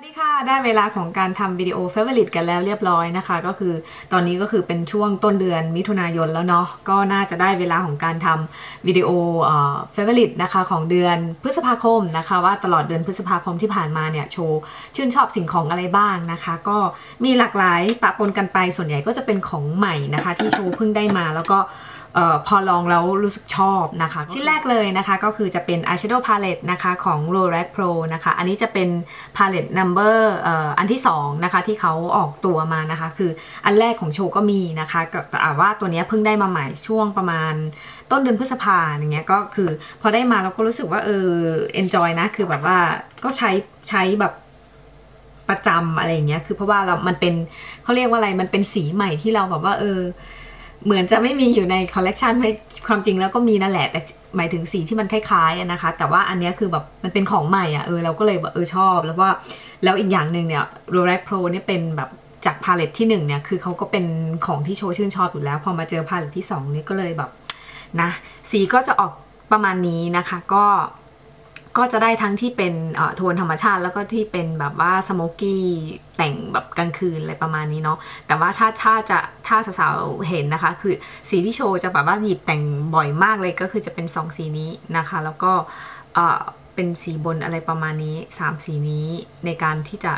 สวัสดีค่ะได้เวลาของการทำวิดีโอเฟเวอร์ลิตกันแล้วเรียบร้อยนะคะ ก็คือตอนนี้ก็คือเป็นช่วงต้นเดือนมิถุนายนแล้วเนาะก็น่าจะได้เวลาของการทำวิดีโอเฟเวอร์ลิตนะคะของเดือนพฤษภาคมนะคะ ว่าตลอดเดือนพฤษภาคมที่ผ่านมาเนี่ยโชว์ชื่นชอบสิ่งของอะไรบ้างนะคะ ก็มีหลากหลายปะปนกันไปส่วนใหญ่ก็จะเป็นของใหม่นะคะ ที่โชว์เพิ่งได้มาแล้วก็ พอลองแล้วรู้สึกชอบนะคะ ชิ้นแรกเลยนะคะก็คือจะเป็น eyeshadow palette นะคะของ Lorac Pro นะคะ อันนี้จะเป็น palette number ออันที่2นะคะที่เขาออกตัวมานะคะ คืออันแรกของโชว์ก็มีนะคะแต่ว่าตัวนี้เพิ่งได้มาใหม่ช่วงประมาณต้นเดือนพฤษภาอย่างเงี้ยก็คือพอได้มาเราก็รู้สึกว่าเออ enjoy นะ คือแบบว่าก็ใช้ใช้แบบประจำอะไรอย่างเงี้ยคือเพราะว่าเรามันเป็นเขาเรียกว่าอะไรมันเป็นสีใหม่ที่เราแบบว่าเออ เหมือนจะไม่มีอยู่ในคอลเลกชันไม่ความจริงแล้วก็มีนั่นแหละ แต่หมายถึงสีที่มันคล้ายๆนะคะ แต่ว่าอันนี้คือแบบมันเป็นของใหม่อะเออเราก็เลยแบบเออชอบ แล้วว่าแล้วอีกอย่างหนึ่งเนี่ย r o l e x Pro เนี่ยเป็นแบบจากพาเลตที่1เนี่ยคือเขาก็เป็นของที่โชว์ชื่นชอบอยู่แล้ว พอมาเจอพาเลตที่2นี่ก็เลยแบบนะสีก็จะออกประมาณนี้นะคะ ก็ ก็จะได้ทั้งที่เป็นโทนธรรมชาติแล้วก็ที่เป็นแบบว่าสโมกกี้แต่งแบบกลางคืนอะไรประมาณนี้เนาะแต่ว่าถ้าถ้าจะถ้าสาวๆเห็นนะคะ คือสีที่โชว์จะแบบว่าหยิบแต่งบ่อยมากเลยก็คือจะเป็น2สีนี้นะคะ แล้วก็เป็นสีบนอะไรประมาณนี้3สีนี้ในการที่จะ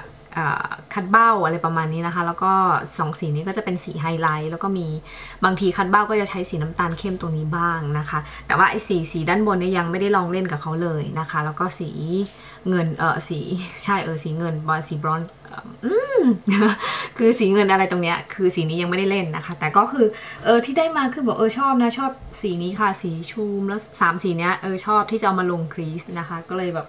คัดเบ้าอะไรประมาณนี้นะคะ แล้วก็สองสีนี้ก็จะเป็นสีไฮไลท์แล้วก็มีบางทีคัดเบ้าก็จะใช้สีน้ำตาลเข้มตรงนี้บ้างนะคะ แต่ว่าไอ้สีสีด้านบนเนี่ยยังไม่ได้ลองเล่นกับเขาเลยนะคะ แล้วก็สีเงินเออสีใช่เออสีเงินบอลสีบรอนอืมคือสีเงินอะไรตรงเนี้ยคือสีนี้ยังไม่ได้เล่นนะคะ แต่ก็คือเออที่ได้มาคือบอกเออชอบนะชอบสีนี้ค่ะ สีชูมแล้วสามสีเนี้ยเออชอบที่จะเอามาลงครีสนะคะ ก็เลยแบบ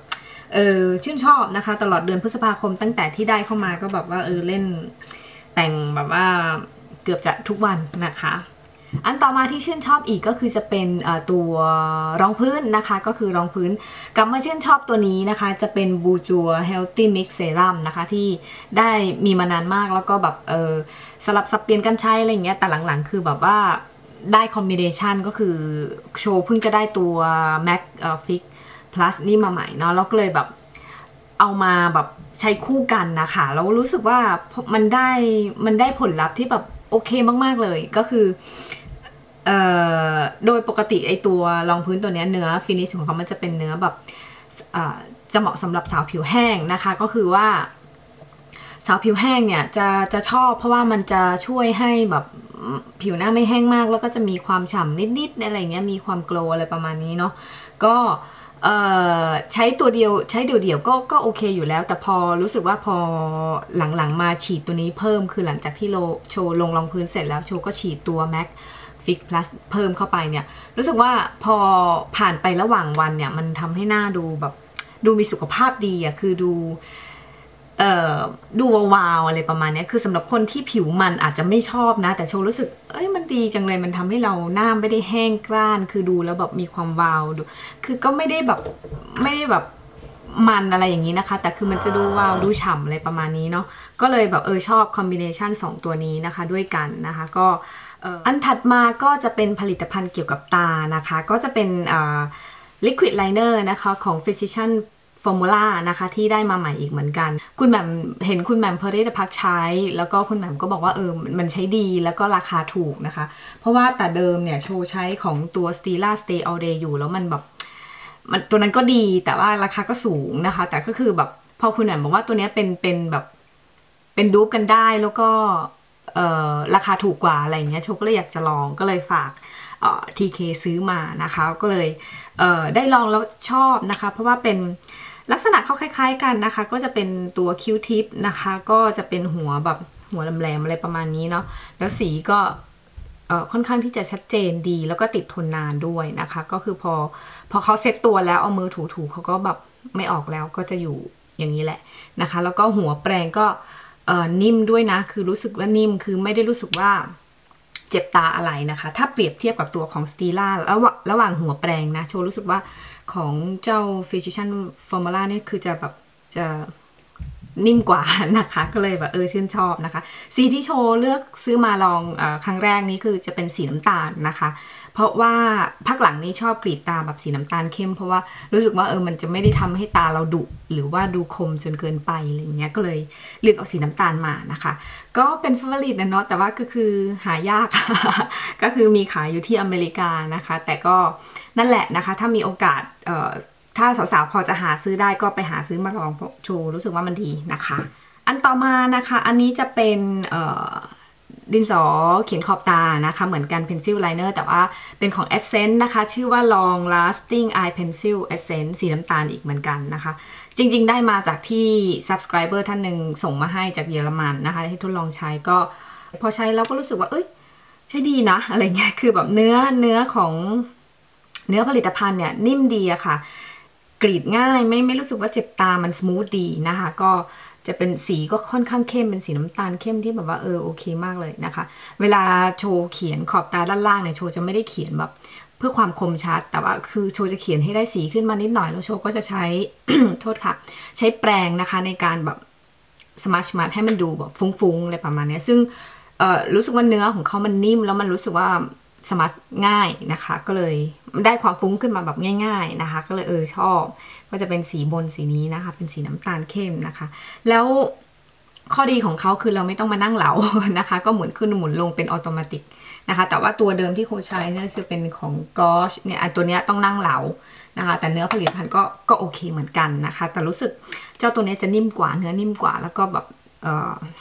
เออชื่นชอบนะคะ ตลอดเดือนพฤษภาคมตั้งแต่ที่ได้เข้ามาก็แบบว่าเออเล่นแต่งแบบว่าเกือบจะทุกวันนะคะ อันต่อมาที่ชื่นชอบอีกก็คือจะเป็นตัวรองพื้นนะคะ ก็คือรองพื้นกลับมาชื่นชอบตัวนี้นะคะ จะเป็นบูจัว Healthy Mix Serum นะคะที่ได้มีมานานมากแล้วก็แบบเออสลับสับเปลี่ยนกันใช้อะไรเงี้ยแต่หลังๆ คือแบบว่าได้คอมบิเนชันก็คือโชว์เพิ่งจะได้ตัว Mac Fix plus นี่มาใหม่เนาะแล้วก็เลยแบบเอามาแบบใช้คู่กันนะคะแล้วรู้สึกว่ามันได้มันได้ผลลัพธ์ที่แบบโอเคมากๆเลยก็คือโดยปกติไอตัวรองพื้นตัวนี้เนื้อฟินิชของเขามันจะเป็นเนื้อแบบจะเหมาะสำหรับสาวผิวแห้งนะคะ ก็คือว่า สาวผิวแห้งเนี่ยจะจะชอบเพราะว่ามันจะช่วยให้แบบผิวหน้าไม่แห้งมาก แล้วก็จะมีความฉ่ำนิดๆอะไรเงี้ยมีความโกลอะไรประมาณนี้เนาะก็ ใช้ตัวเดียวใช้เดี่ยวๆก็ก็โอเคอยู่แล้ว แต่พอรู้สึกว่าพอหลังๆมาฉีดตัวนี้เพิ่มคือหลังจากที่โลโชว์ลงรองพื้นเสร็จแล้วโชว์ก็ฉีดตัว Mac Fix Plus เพิ่มเข้าไปเนี่ย รู้สึกว่าพอผ่านไประหว่างวันเนี่ย มันทำให้หน้าดูแบบ ดูมีสุขภาพดีอะคือดู ดูวาวๆอะไรประมาณนี้คือสำหรับคนที่ผิวมันอาจจะไม่ชอบนะ แต่โชว์รู้สึก เอ้ยมันดีจังเลยมันทำให้เราหน้าไม่ได้แห้งกร้าน คือดูแล้วแบบมีความวาวดู คือก็ไม่ได้แบบไม่ได้แบบมันอะไรอย่างนี้นะคะ แต่คือมันจะดูวาวดูฉ่ำอะไรประมาณนี้เนาะก็เลยแบบเออชอบคอมบิเนชัน2 ตัวนี้นะคะด้วยกันนะคะก็อันถัดมาก็จะเป็นผลิตภัณฑ์เกี่ยวกับตานะคะ ก็จะเป็น liquid liner นะคะของ Physician ฟอร์มูล่านะคะที่ได้มาใหม่อีกเหมือนกัน คุณแหม่มเห็นคุณแหม่มเพอร์เดพักใช้ แล้วก็คุณแหม่มก็บอกว่าเออมันใช้ดีแล้วก็ราคาถูกนะคะ เพราะว่าแต่เดิมเนี่ยโชว์ใช้ของตัว Stila Stay All Day อยู่แล้วมันแบบมันตัวนั้นก็ดีแต่ว่าราคาก็สูงนะคะ แต่ก็คือแบบพอคุณแหม่มบอกว่าตัวนี้เป็นเป็นแบบเป็นดูปกันได้แล้วก็เออราคาถูกกว่าอะไรเงี้ยโชก็เลยอยากจะลองก็เลยฝากทีเคซื้อมานะคะ ก็เลยเได้ลองแล้วชอบนะคะ เพราะว่าเป็น ลักษณะเขาคล้าย ๆกันนะคะ ก็จะเป็นตัวคิ้วทิปนะคะ ก็จะเป็นหัวแบบหัวแหลมๆอะไรประมาณนี้เนาะแล้วสีก็ค่อนข้างที่จะชัดเจนดีแล้วก็ติดทนนานด้วยนะคะ ก็คือพอพอเขาเซ็ตตัวแล้วเอามือถูๆเขาก็แบบไม่ออกแล้วก็จะอยู่อย่างนี้แหละนะคะ แล้วก็หัวแปรงก็นิ่มด้วยนะ คือรู้สึกว่านิ่มคือไม่ได้รู้สึกว่าเจ็บตาอะไรนะคะ ถ้าเปรียบเทียบกับตัวของสตีล่าระหว่างระหว่างหัวแปรงนะ โชว์รู้สึกว่า ของเจ้า Physician Formula นี่คือจะแบบจะนิ่มกว่านะคะ ก็เลยแบบเออชื่นชอบนะคะ สีที่โชว์เลือกซื้อมาลองอครั้งแรกนี้คือจะเป็นสีน้ำตาลนะคะ เพราะว่าพักหลังนี้ชอบกรีดตาแบบสีน้ำตาลเข้ม เพราะว่ารู้สึกว่าเออมันจะไม่ได้ทำให้ตาเราดุหรือว่าดูคมจนเกินไปอะไรเงี้ยก็เลยเลือกเอาสีน้ำตาลมานะคะ ก็เป็นฟเวอร์ลิตนะเนาะแต่ว่าก็คือหายาก ก็คือมีขายอยู่ที่อเมริกานะคะ แต่ก็นั่นแหละนะคะ ถ้ามีโอกาสเอ่อถ้าสาวๆพอจะหาซื้อได้ก็ไปหาซื้อมาลองโชว์รู้สึกว่ามันดีนะคะ อันต่อมานะคะ อันนี้จะเป็น ดินสอเขียนขอบตานะคะ เหมือนกัน pencil liner แต่ว่าเป็นของ Essence นะคะ ชื่อว่า long lasting eye pencil Essence สีน้ำตาลอีกเหมือนกันนะคะ จริง ๆ ได้มาจากที่ subscriber ท่านหนึ่งส่งมาให้จากเยอรมันนะคะให้ทดลองใช้ก็ พอใช้แล้วก็รู้สึกว่า เอ้ย ใช้ดีนะ อะไรเงี้ยคือแบบเนื้อเนื้อของเนื้อผลิตภัณฑ์เนี่ยนิ่มดีอะค่ะกรีดง่ายไม่ไม่รู้สึกว่าเจ็บตา มันสมูทดีนะคะ ก็ จะเป็นสีก็ค่อนข้างเข้มเป็นสีน้ำตาลเข้มที่แบบว่าเออโอเคมากเลยนะคะ เวลาโชว์เขียนขอบตาด้านล่างเนี่ยโชว์จะไม่ได้เขียนแบบเพื่อความคมชัด แต่ว่าคือโชว์จะเขียนให้ได้สีขึ้นมานิดหน่อยแล้วโชว์ก็จะใช้โทษค่ะ ใช้แปรงนะคะในการแบบสมาร์ทมาร์ให้มันดูแบบฟุ้งๆอะไรประมาณนี้ซึ่งรู้สึกว่าเนื้อของเขามันนิ่มแล้วมันรู้สึกว่า สมาร์ทง่ายนะคะ ก็เลยได้ความฟุ้งขึ้นมาแบบง่าย ๆนะคะ ก็เลยเออชอบ ก็จะเป็นสีบนสีนี้นะคะ เป็นสีน้ำตาลเข้มนะคะ แล้วข้อดีของเขาคือเราไม่ต้องมานั่งเหลานะคะ ก็หมุนขึ้นหมุนลงเป็นอัตโนมัตินะคะ แต่ว่าตัวเดิมที่โคใช้เนี่ยจะเป็นของกอชเนี่ยตัวนี้ต้องนั่งเหลานะคะ แต่เนื้อผลิตภัณฑ์ก็ก็โอเคเหมือนกันนะคะ แต่รู้สึกเจ้าตัวนี้จะนิ่มกว่าเนื้อนิ่มกว่าแล้วก็แบบ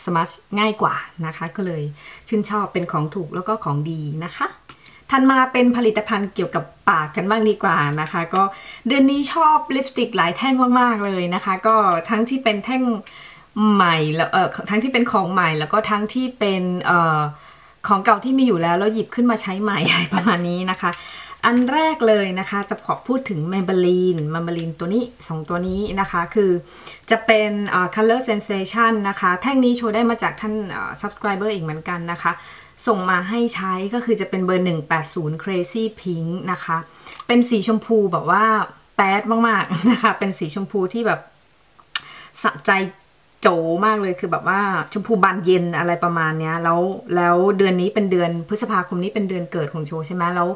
สมาร์ทง่ายกว่านะคะก็เลยชื่นชอบเป็นของถูกแล้วก็ของดีนะคะถัดมาเป็นผลิตภัณฑ์เกี่ยวกับปากกันบ้างดีกว่านะคะ ก็เดือนนี้ชอบลิปสติกหลายแท่งมากๆเลยนะคะ ก็ทั้งที่เป็นแท่งใหม่แล้วเออทั้งที่เป็นของใหม่แล้วก็ทั้งที่เป็นเอ่อของเก่าที่มีอยู่แล้วแล้วหยิบขึ้นมาใช้ใหม่ประมาณนี้นะคะ อันแรกเลยนะคะ จะขอพูดถึง Maybelline Maybelline ตัวนี้ 2 ตัวนี้นะคะ คือจะเป็น Color Sensation นะคะ แท่งนี้โชว์ได้มาจากท่าน subscriber อีกเหมือนกันนะคะ ส่งมาให้ใช้ก็คือจะเป็นเบอร์ 180 Crazy Pink นะคะ เป็นสีชมพูแบบว่าแป๊ดมากๆนะคะ เป็นสีชมพูที่แบบสะใจโจมากเลยคือแบบว่าชมพูบานเย็นอะไรประมาณเนี้ยแล้วแล้วเดือนนี้เป็นเดือนพฤษภาคมนี้เป็นเดือนเกิดของโชใช่ไหมแล้ว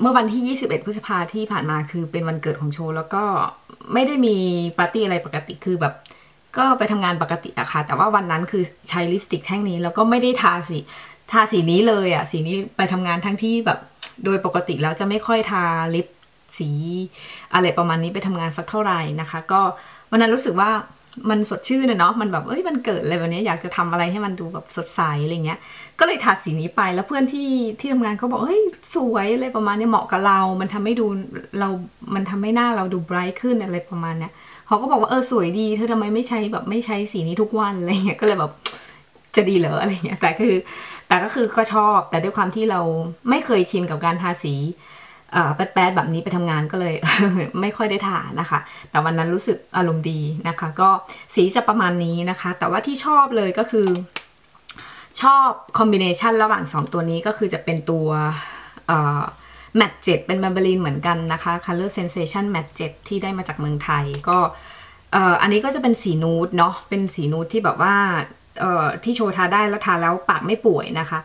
เมื่อวันที่ 21 พฤษภาที่ผ่านมาคือเป็นวันเกิดของโชแล้วก็ไม่ได้มีปาร์ตี้อะไรปกติคือแบบ ก็ไปทำงานปกติอะค่ะ แต่ว่าวันนั้นคือใช้ลิปสติกแท่งนี้ แล้วก็ไม่ได้ทาสีทาสีนี้เลยอะสีนี้ไปทำงานทั้งที่แบบ โดยปกติแล้วจะไม่ค่อยทาลิปสีอะไรประมาณนี้ไปทำงานสักเท่าไหร่นะคะ ก็วันนั้นรู้สึกว่า มันสดชื่นเนาะมันแบบเอ้ยมันเกิดอะไรแบบนี้อยากจะทำอะไรให้มันดูแบบสดใสอะไรเงี้ย ก็เลยทาสีนี้ไปแล้วเพื่อนที่ที่ทำงานเขาบอกเฮ้ยสวยอะไรประมาณนี้เหมาะกับเรา มันทำให้ดูเรา มันทำให้หน้าเราดูไบรท์ขึ้นอะไรประมาณเนี้ยเขาก็บอกว่าเออสวยดีเธอทำไมไม่ใช้แบบไม่ใช้สีนี้ทุกวันอะไรเงี้ยก็เลยแบบจะดีเหรออะไรเงี้ยแต่คือ แต่ก็คือก็ชอบแต่ด้วยความที่เราไม่เคยชินกับการทาสี แป๊ดๆแบบนี้ไปทำงานก็เลยไม่ค่อยได้ทานะคะ แต่วันนั้นรู้สึกอารมณ์ดีนะคะ ก็สีจะประมาณนี้นะคะ แต่ว่าที่ชอบเลยก็คือ ชอบคอมบิเนชันระหว่าง 2 ตัวนี้ก็คือจะเป็นตัวแมทเจ็ดเป็นแมมเบลีนเหมือนกันนะคะ Color Sensation Matte 7ที่ได้มาจากเมืองไทยก็อันนี้ก็จะเป็นสีนูดเนาะเป็นสีนูดที่แบบว่าที่โชว์ทาได้แล้วทาแล้วปากไม่ป่วยนะคะ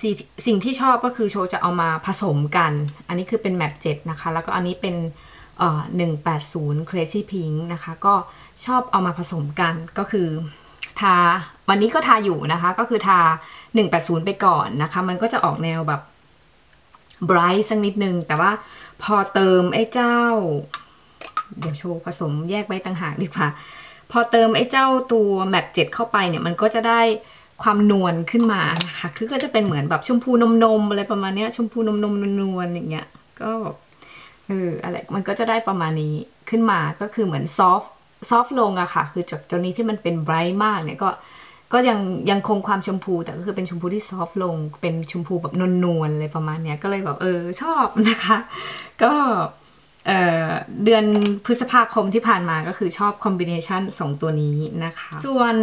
สสิ่งที่ชอบก็คือโชว์จะเอามาผสมกัน อันนี้คือเป็นแมทเจ็ดนะคะ แล้วก็อันนี้เป็นหนึ่งแปดศูนย์ crazy pink นะคะ ก็ชอบเอามาผสมกันก็คือทาวันนี้ก็ทาอยู่นะคะ ก็คือทา 180 ไปก่อนนะคะ มันก็จะออกแนวแบบ bright สักนิดนึง แต่ว่าพอเติมไอ้เจ้า เดี๋ยวโชว์ผสมแยกไว้ต่างหากดีกว่า พอเติมไอ้เจ้าตัวแมทเจ็ดเข้าไปเนี่ย มันก็จะได้ ความนวลขึ้นมานะคะ คือก็จะเป็นเหมือนแบบชมพูนมนมอะไรประมาณนี้ชมพูนมนมนวลอย่างเงี้ย ก็เอออะไร มันก็จะได้ประมาณนี้ขึ้นมา ก็คือเหมือนซอฟซอฟลงอะค่ะ คือจากตัวนี้ที่มันเป็นไบรท์มากเนี่ยก็ก็ยังยังคงความชมพูแต่ก็คือเป็นชมพูที่ซอฟลง เป็นชมพูแบบนวลๆอะไรประมาณเนี้ยก็เลยแบบเออชอบนะคะ ก็ เดือนพฤษภาคมที่ผ่านมาก็คือชอบคอมบิเนชันสองตัวนี้นะคะ ส่วน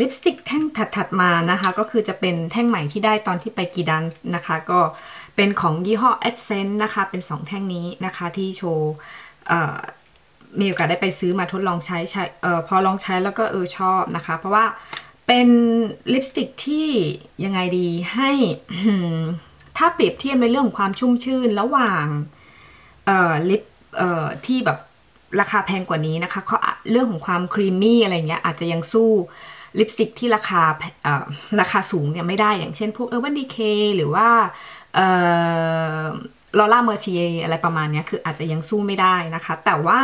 ลิปสติกแท่งถัด ๆ มานะคะ ก็คือจะเป็นแท่งใหม่ที่ได้ตอนที่ไปกีดันส์นะคะ ก็เป็นของยี่ห้อ Essence นะคะ เป็น 2 แท่งนี้นะคะที่โชว์มีโอกาสได้ไปซื้อมาทดลองใช้ใช้ออพอลองใช้แล้วก็เออชอบนะคะ เพราะว่าเป็นลิปสติกที่ยังไงดีให้ถ้าเปรียบเทียบในเรื่องของความชุ่มชื่นระหว่าง ลิปเอ่อที่แบบราคาแพงกว่านี้นะคะเขาเรื่องของความครีมมี่อะไรเงี้ยอาจจะยังสู้ลิปสติกที่ราคาเอ่อราคาสูงเนี่ยไม่ได้อย่างเช่นพวก Urban Decay หรือว่าเอ่อลอร่าเมอร์เซียอะไรประมาณนี้คืออาจจะยังสู้ไม่ได้นะคะ แต่ว่า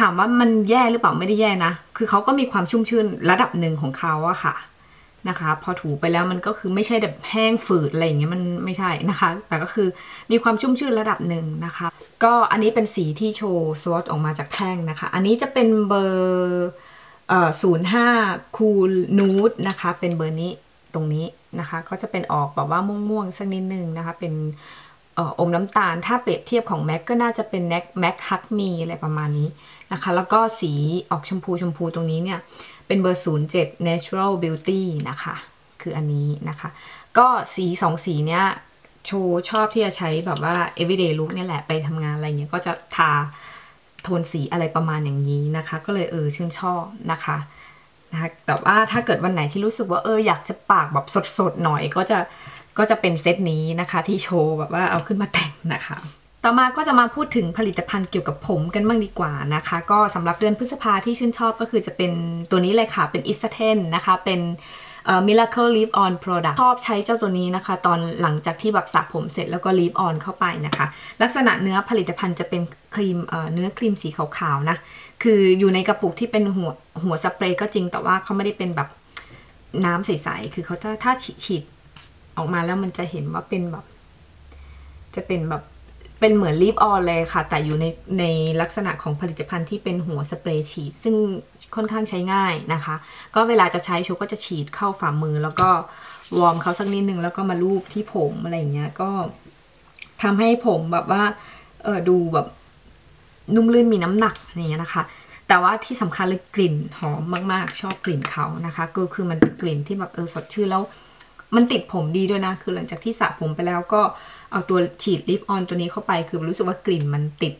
ถามว่ามันแย่หรือเปล่าไม่ได้แย่นะ คือเขาก็มีความชุ่มชื่นระดับหนึ่งของเขาอะค่ะ นะคะ พอถูไปแล้วมันก็คือไม่ใช่แบบแห้งฝืดอะไรอย่างเงี้ยมันไม่ใช่นะคะ แต่ก็คือมีความชุ่มชื่นระดับหนึ่งนะคะ ก็อันนี้เป็นสีที่โชว์สวอตออกมาจากแท่งนะคะ อันนี้จะเป็นเบอร์เอ่อศูนย์ห้าคูลนูดนะคะ เป็นเบอร์นี้ตรงนี้นะคะก็จะเป็นออกแบบว่าม่วงๆสักนิดนึงนะคะ เป็นอมน้ำตาล ถ้าเปรียบเทียบของแม็กก็น่าจะเป็นแม็กแม็กฮักมีอะไรประมาณนี้นะคะ แล้วก็สีออกชมพูชมพูตรงนี้เนี่ย เป็นเบอร์ 07 natural beauty นะคะ คืออันนี้นะคะ ก็สีสองสีเนี้ยโชว์ชอบที่จะใช้แบบว่า everyday look เนี่ยแหละไปทำงานอะไรเงี้ยก็จะทาโทนสีอะไรประมาณอย่างนี้นะคะ ก็เลยเออชื่นชอบนะคะนะคะแต่ว่าถ้าเกิดวันไหนที่รู้สึกว่าเอออยากจะปากแบบสดๆหน่อยก็จะก็จะเป็นเซตนี้นะคะที่โชว์แบบว่าเอาขึ้นมาแต่งนะคะ ต่อมาก็จะมาพูดถึงผลิตภัณฑ์เกี่ยวกับผมกันบ้างดีกว่านะคะ ก็สำหรับเดือนพฤษภาที่ชื่นชอบก็คือจะเป็นตัวนี้เลยค่ะ เป็นอิสเทนนะคะ เป็นเอ่อ Miracle Leave On Product ชอบใช้เจ้าตัวนี้นะคะ ตอนหลังจากที่แบบสระผมเสร็จแล้วก็ Leave On เข้าไปนะคะ ลักษณะเนื้อผลิตภัณฑ์จะเป็นครีมเเนื้อครีมสีขาวๆนะ คืออยู่ในกระปุกที่เป็นหัวหัวสเปรย์ก็จริงแต่ว่าเขาไม่ได้เป็นแบบน้ำใสๆ คือเขาจะถ้าฉีดออกมาแล้วมันจะเห็นว่าเป็นแบบ จะเป็นแบบ เป็นเหมือนรีบออนเลยค่ะ แต่อยู่ในในลักษณะของผลิตภัณฑ์ที่เป็นหัวสเปรย์ฉีด ซึ่งค่อนข้างใช้ง่ายนะคะ ก็เวลาจะใช้โชก็จะฉีดเข้าฝ่ามือ แล้วก็วอร์มเขาสักนิดนึงแล้วก็มาลูบที่ผมอะไรอย่างเงี้ยก็ทำให้ผมแบบว่าเออดูแบบนุ่มลื่นมีน้ำหนักอย่างเงี้ยนะคะ แต่ว่าที่สำคัญเลยกลิ่นหอมมากๆ ชอบกลิ่นเขานะคะ ก็คือมันเป็นกลิ่นที่แบบเออสดชื่นแล้ว มันติดผมดีด้วยนะ คือหลังจากที่สระผมไปแล้วก็ เอาตัวฉีดลิฟออนตัวนี้เข้าไป คือรู้สึกว่ากลิ่นมันติด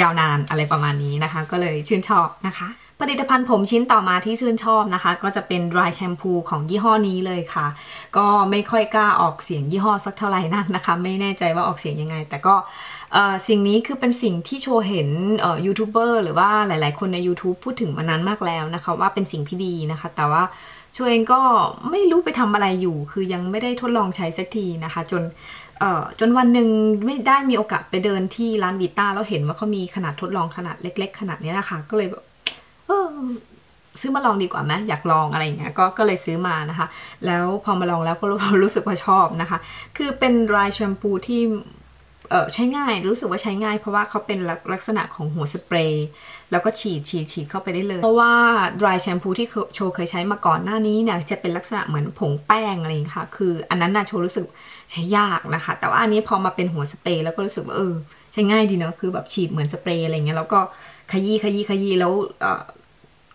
ยาวนานอะไรประมาณนี้นะคะ ก็เลยชื่นชอบนะคะผลิตภัณฑ์ผมชิ้นต่อมาที่ชื่นชอบนะคะ ก็จะเป็น dry shampoo ของยี่ห้อนี้เลยค่ะ ก็ไม่ค่อยกล้าออกเสียงยี่ห้อสักเท่าไหร่นักนะคะ ไม่แน่ใจว่าออกเสียงยังไง แต่ก็สิ่งนี้คือเป็นสิ่งที่โชว์เห็นยูทูบเบอร์หรือว่าหลายๆ คนใน YouTube พูดถึงมานานมากแล้วนะคะ ว่าเป็นสิ่งที่ดีนะคะ แต่ว่า ช่วยเองก็ไม่รู้ไปทำอะไรอยู่ คือยังไม่ได้ทดลองใช้สักทีนะคะ จนเอ่อจนวันหนึ่งไม่ได้มีโอกาสไปเดินที่ร้านบีต้าแล้วเห็นว่าเขามีขนาดทดลองขนาดเล็ก ๆ ขนาดนี้นะคะ ก็เลยแบบเออซื้อมาลองดีกว่าไหมอยากลองอะไรอย่างเงี้ยก็ก็เลยซื้อมานะคะ แล้วพอมาลองแล้วก็รู้สึกว่าชอบนะคะ คือเป็นรายแชมพูที่ เออใช้ง่ายรู้สึกว่าใช้ง่าย เพราะว่าเขาเป็นลักษณะของหัวสเปรย์แล้วก็ฉีดฉีดฉีดเข้าไปได้เลย เพราะว่า dry shampoo ที่โชว์เคยใช้มาก่อนหน้านี้เนี่ยจะเป็นลักษณะเหมือนผงแป้งอะไรอย่างนี้ค่ะ คืออันนั้นนะโชว์รู้สึกใช้ยากนะคะ แต่ว่าอันนี้พอมาเป็นหัวสเปรย์แล้วก็รู้สึกว่าเออใช้ง่ายดีเนาะคือแบบฉีดเหมือนสเปรย์อะไรเงี้ยแล้วก็ขยี้ขยี้ขยี้แล้ว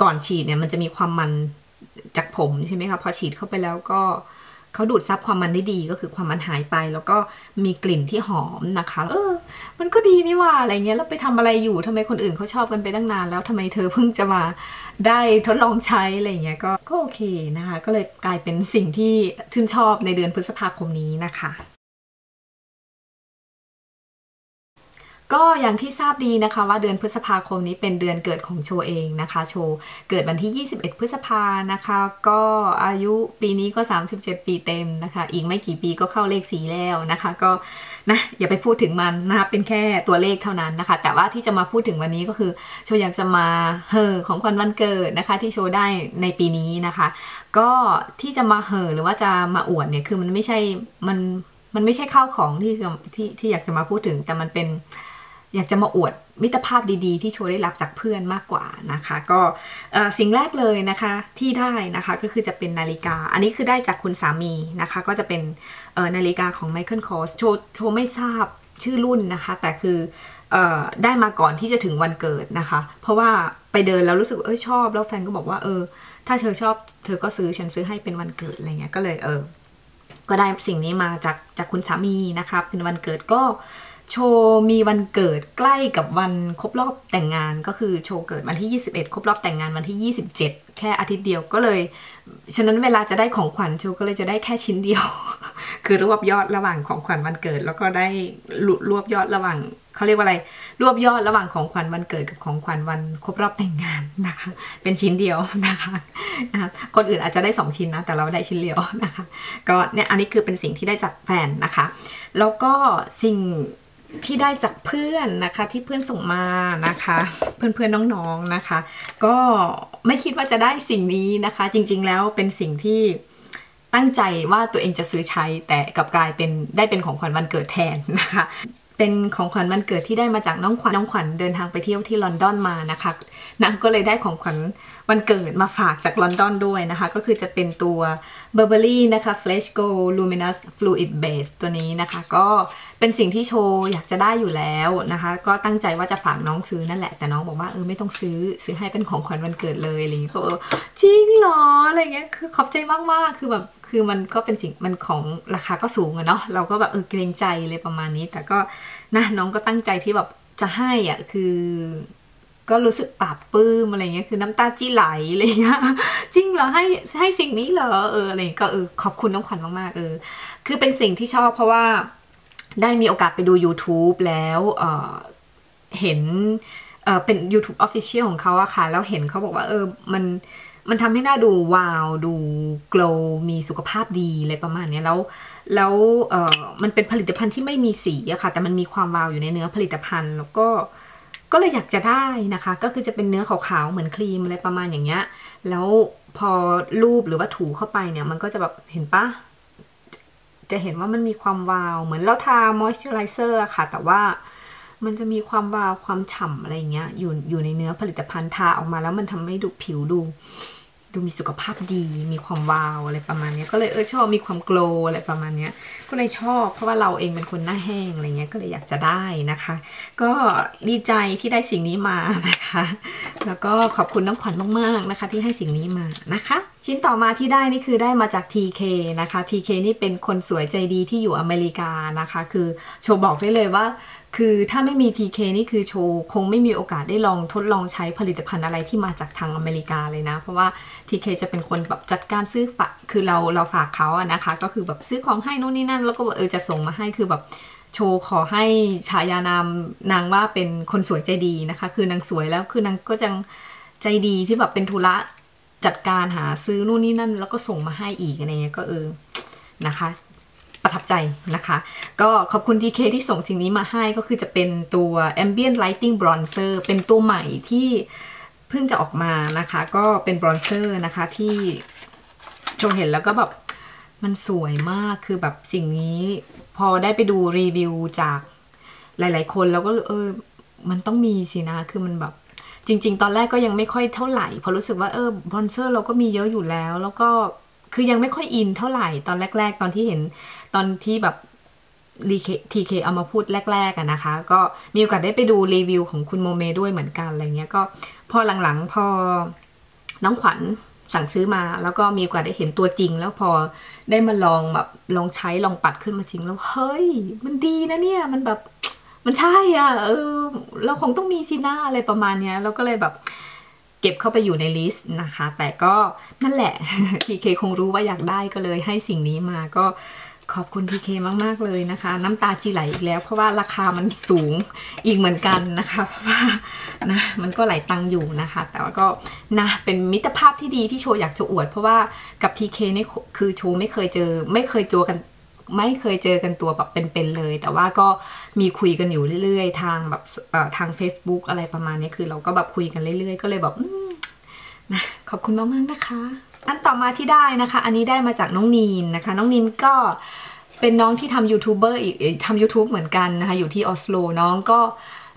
ก่อนฉีดเนี่ยมันจะมีความมันจากผมใช่ไหมคะพอฉีดเข้าไปแล้วก็ เขาดูดซับความมันได้ดีก็คือความมันหายไป แล้วก็มีกลิ่นที่หอมนะคะ เออ มันก็ดีนี่ว่าอะไรเงี้ยแล้วไปทำอะไรอยู่ทำไมคนอื่นเขาชอบกันไปตั้งนาน แล้วทำไมเธอเพิ่งจะมาได้ทดลองใช้อะไรเงี้ยก็ก็โอเคนะคะ ก็เลยกลายเป็นสิ่งที่ชื่นชอบในเดือนพฤษภาคมนี้นะคะ ก็อย่างที่ทราบดีนะคะว่าเดือนพฤษภาคมนี้เป็นเดือนเกิดของโชเองนะคะ โชเกิดวันที่ 21 พฤษภานะคะ ก็อายุปีนี้ก็ 37 ปีเต็มนะคะ อีกไม่กี่ปีก็เข้าเลขสีแล้วนะคะ ก็นะอย่าไปพูดถึงมันนะคะเป็นแค่ตัวเลขเท่านั้นนะคะ แต่ว่าที่จะมาพูดถึงวันนี้ก็คือ โชอยากจะมาเห่อของขวัญวันเกิดนะคะ ที่โชได้ในปีนี้นะคะ ก็ที่จะมาเห่อหรือว่าจะมาอวดเนี่ยคือมันไม่ใช่มันมันไม่ใช่ข้าวของที่ที่ที่อยากจะมาพูดถึงแต่มันเป็น อยากจะมาอวดมิตรภาพดีๆ ที่โชว์ได้รับจากเพื่อนมากกว่านะคะ ก็สิ่งแรกเลยนะคะที่ได้นะคะก็คือจะเป็นนาฬิกา อันนี้คือได้จากคุณสามีนะคะ ก็จะเป็นนาฬิกาของ Michael Kors โชว์โชว์ไม่ทราบชื่อรุ่นนะคะ แต่คือได้มาก่อนที่จะถึงวันเกิดนะคะ เพราะว่าไปเดินแล้วรู้สึกเออชอบแล้วแฟนก็บอกว่าเออ ถ้าเธอชอบเธอก็ซื้อฉันซื้อให้เป็นวันเกิดอะไรเงี้ยก็เลยเออก็ได้สิ่งนี้มาจากจากคุณสามีนะคะ เป็นวันเกิดก็ โชว์มีวันเกิดใกล้กับวันครบรอบแต่งงานก็คือโชว์เกิดวันที่ 21 ครบรอบแต่งงานวันที่ 27 แค่อาทิตย์เดียวก็เลย ฉะนั้นเวลาจะได้ของขวัญโชว์ก็เลยจะได้แค่ชิ้นเดียว คือรวบยอดระหว่างของขวัญวันเกิด แล้วก็ได้รวบยอดระหว่างเขาเรียกว่าอะไร รวบยอดระหว่างของขวัญวันเกิดกับของขวัญวันครบรอบแต่งงานนะคะ เป็นชิ้นเดียวนะคะนะคนอื่นอาจจะได้ 2 ชิ้นนะแต่เราได้ชิ้นเดียวนะคะ ก็เนี่ยอันนี้คือเป็นสิ่งที่ได้จากแฟนนะคะ แล้วก็สิ่ง ที่ได้จากเพื่อนนะคะที่เพื่อนส่งมานะคะ เพื่อนๆน้องๆนะคะ ก็ไม่คิดว่าจะได้สิ่งนี้นะคะ จริงๆแล้วเป็นสิ่งที่ตั้งใจว่าตัวเองจะซื้อใช้แต่กลับกลายเป็นได้เป็นของขวัญวันเกิดแทนนะคะ เป็นของขวัญวันเกิดที่ได้มาจากน้องขวัญน้องขวัญเดินทางไปเที่ยวที่ลอนดอนมานะคะนางก็เลยได้ของขวัญวันเกิดมาฝากจากลอนดอนด้วยนะคะ ก็คือจะเป็นตัว Burberry นะคะ Flash g o Luminous Fluid Base ตัวนี้นะคะ ก็เป็นสิ่งที่โชว์อยากจะได้อยู่แล้วนะคะ ก็ตั้งใจว่าจะฝากน้องซื้อนั่นแหละ แต่น้องบอกว่าเออไม่ต้องซื้อซื้อให้เป็นของขวัญวันเกิดเลยอะไรอย่างเงี้ยก็จริงเหรออะไรเงี้ยคือขอบใจมากๆคือแบบ คือมันก็เป็นสิ่งมันของราคาก็สูงอะเนาะเราก็แบบเออเกรงใจเลยประมาณนี้ แต่ก็นะน้องก็ตั้งใจที่แบบจะให้อะคือก็รู้สึกปราบปื้มอะไรเงี้ยคือน้ำตาจี้ไหลอะไรเงี้ยจริงเหรอให้ให้สิ่งนี้เหรอเอออะไรก็เออขอบคุณน้องขวัญมากๆเออ คือเป็นสิ่งที่ชอบเพราะว่าได้มีโอกาสไปดู YouTube แล้วเออเห็นเออเป็น YouTube Official ของเขาอะค่ะ แล้วเห็นเขาบอกว่าเออมัน มันทำให้หน้าดูวาวดูโกลมีสุขภาพดีอะไรประมาณนี้แล้วแล้วเออมันเป็นผลิตภัณฑ์ที่ไม่มีสีอะค่ะ แต่มันมีความวาวอยู่ในเนื้อผลิตภัณฑ์ แล้วก็ก็เลยอยากจะได้นะคะ ก็คือจะเป็นเนื้อขาวๆเหมือนครีมอะไรประมาณอย่างเงี้ย แล้วพอรูปหรือว่าถูเข้าไปเนี่ย มันก็จะแบบเห็นปะจะเห็นว่ามันมีความวาว เหมือนเราทามอยส์เจอไรเซอร์ค่ะ แต่ว่า มันจะมีความวาวความฉ่ำอะไรเงี้ยอยู่อยู่ในเนื้อผลิตภัณฑ์ทาออกมาแล้วมันทำให้ดูผิวดู ดูมีสุขภาพดี มีความวาวอะไรประมาณนี้ก็เลยเออชอบมีความโกลอะไรประมาณนี้ก็เลยชอบ เพราะว่าเราเองเป็นคนหน้าแห้งอะไรเงี้ยก็เลยอยากจะได้นะคะ ก็ดีใจที่ได้สิ่งนี้มานะคะ แล้วก็ขอบคุณน้องขวัญมากๆนะคะ ที่ให้สิ่งนี้มานะคะ ชิ้นต่อมาที่ได้นี่คือได้มาจาก TK นะคะ TK นี่เป็นคนสวยใจดีที่อยู่อเมริกานะคะ คือโชว์บอกได้เลยว่า คือถ้าไม่มี TK นี่คือโชว์คงไม่มีโอกาสได้ลองทดลองใช้ผลิตภัณฑ์อะไรที่มาจากทางอเมริกาเลยนะ เพราะว่า TK จะเป็นคนแบบจัดการซื้อฝากคือเราเราฝากเขาอะนะคะ ก็คือแบบซื้อของให้นู่นนี่นั่น แล้วก็เออจะส่งมาให้คือแบบโชว์ขอให้ฉายานามนางว่าเป็นคนสวยใจดีนะคะ คือนางสวยแล้วคือนางก็จังใจดีที่แบบเป็นธุระ จัดการหาซื้อนู่นนี่นั่น แล้วก็ส่งมาให้อีกอะไรเงี้ยก็เออนะคะ ประทับใจนะคะ ก็ขอบคุณ DK ที่ส่งสิ่งนี้มาให้ก็คือจะเป็นตัว Ambient Lighting Bronzer เป็นตัวใหม่ที่เพิ่งจะออกมานะคะ ก็เป็นบรอนเซอร์นะคะที่โชว์เห็นแล้วก็แบบมันสวยมากคือแบบสิ่งนี้พอได้ไปดูรีวิวจากหลาย ๆ คนแล้วก็เออ มันต้องมีสินะ คือมันแบบ จริง ๆ ตอนแรกก็ยังไม่ค่อยเท่าไหร่เพราะรู้สึกว่าเออบอนเซอร์เราก็มีเยอะอยู่แล้ว แล้วก็คือยังไม่ค่อยอินเท่าไหร่ตอนแรก ๆ ตอนที่เห็นตอนที่แบบทีเคเอามาพูดแรกๆอะนะคะ ก็มีโอกาสได้ไปดูรีวิวของคุณโมเมด้วยเหมือนกันอะไรเงี้ยก็พอหลังๆ พอน้องขวัญสั่งซื้อมา แล้วก็มีโอกาสได้เห็นตัวจริง แล้วพอได้มาลองแบบลองใช้ลองปัดขึ้นมาจริงแล้วเฮ้ย มันดีนะเนี่ยมันแบบ มันใช่อะเออเราคงต้องมีซีน่าอะไรประมาณเนี้ยเราก็เลยแบบเก็บเข้าไปอยู่ในลิสต์นะคะ แต่ก็นั่นแหละทีเคคงรู้ว่าอยากได้ก็เลยให้สิ่งนี้มาก็ขอบคุณพีเคมาก ๆ เลยนะคะ น้ำตาจีไหลอีกแล้ว เพราะว่าราคามันสูงอีกเหมือนกันนะคะ เพราะว่านะมันก็ไหลตังอยู่นะคะ แต่ว่าก็นะเป็นมิตรภาพที่ดีที่โชว์อยากจะอวด เพราะว่ากับทีเคนี่คือโชว์ไม่เคยเจอ ไม่เคยเจอกัน ไม่เคยเจอกันตัวแบบเป็นๆเลย แต่ว่าก็มีคุยกันอยู่เรื่อยๆ ทางแบบทาง Facebook อะไรประมาณนี้คือเราก็แบบคุยกันเรื่อยๆ ก็เลยแบบนะขอบคุณมากๆนะคะ อันต่อมาที่ได้นะคะ อันนี้ได้มาจากน้องนีนนะคะ น้องนีนก็เป็นน้องที่ทำยูทูบเบอร์อีกทำยูทูบเหมือนกันนะคะ อยู่ที่ออสโลน้องก็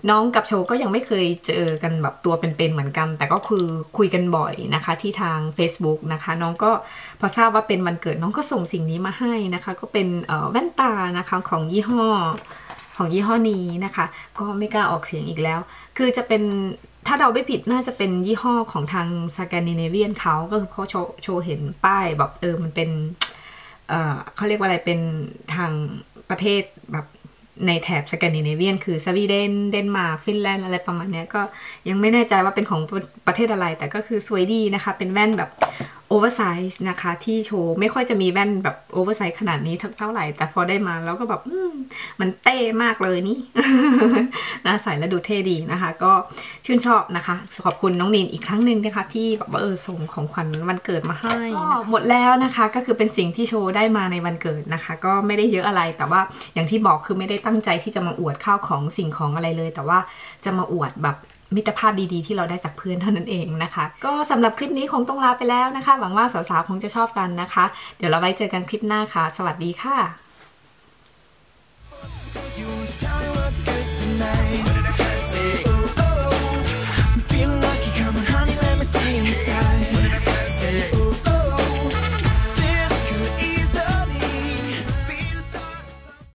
น้องกับโชก็ยังไม่เคยเจอกันแบบตัวเป็นๆเหมือนกัน แต่ก็คือคุยกันบ่อยนะคะ ที่ทาง Facebook นะคะ น้องก็พอทราบว่าเป็นวันเกิดน้องก็ส่งสิ่งนี้มาให้นะคะ ก็เป็นแว่นตานะคะของยี่ห้อของยี่ห้อนี้นะคะ ก็ไม่กล้าออกเสียงอีกแล้ว คือจะเป็นถ้าเราไม่ผิดน่าจะเป็นยี่ห้อของทางสแกนดิเนเวียนเขาก็คือเขาโชว์เห็นป้ายแบบเออมันเป็นเออเขาเรียกว่าอะไรเป็นทางประเทศแบบ ในแถบสแกนดิเนเวียน คือสวีเดนเดนมาร์กฟินแลนด์อะไรประมาณนี้ก็ยังไม่แน่ใจว่าเป็นของประเทศอะไร แต่ก็คือสวยดีนะคะ เป็นแว่นแบบ โอเวอร์ไซส์นะคะ ที่โชว์ไม่ค่อยจะมีแว่นแบบโอเวอร์ไซส์ขนาดนี้เท่าไหร่ แต่พอได้มาแล้วก็แบบมันเต้มากเลยนี่น่าใส่และดูเท่ดีนะคะ ก็ชื่นชอบนะคะ ขอบคุณน้องนินอีกครั้งหนึ่งนะคะ ที่แบบว่าเออส่งของขวัญวันเกิดมาให้หมดแล้วนะคะ ก็คือเป็นสิ่งที่โชว์ได้มาในวันเกิดนะคะ ก็ไม่ได้เยอะอะไรแต่ว่าอย่างที่บอกคือไม่ได้ตั้งใจที่จะมาอวดข้าวของสิ่งของอะไรเลย แต่ว่าจะมาอวดแบบ มิตรภาพดีๆ ที่เราได้จากเพื่อนเท่านั้นเองนะคะ ก็สำหรับคลิปนี้คงต้องลาไปแล้วนะคะ หวังว่าสาวๆคงจะชอบกันนะคะ เดี๋ยวเราไว้เจอกันคลิปหน้าค่ะ สวัสดีค่ะ Say,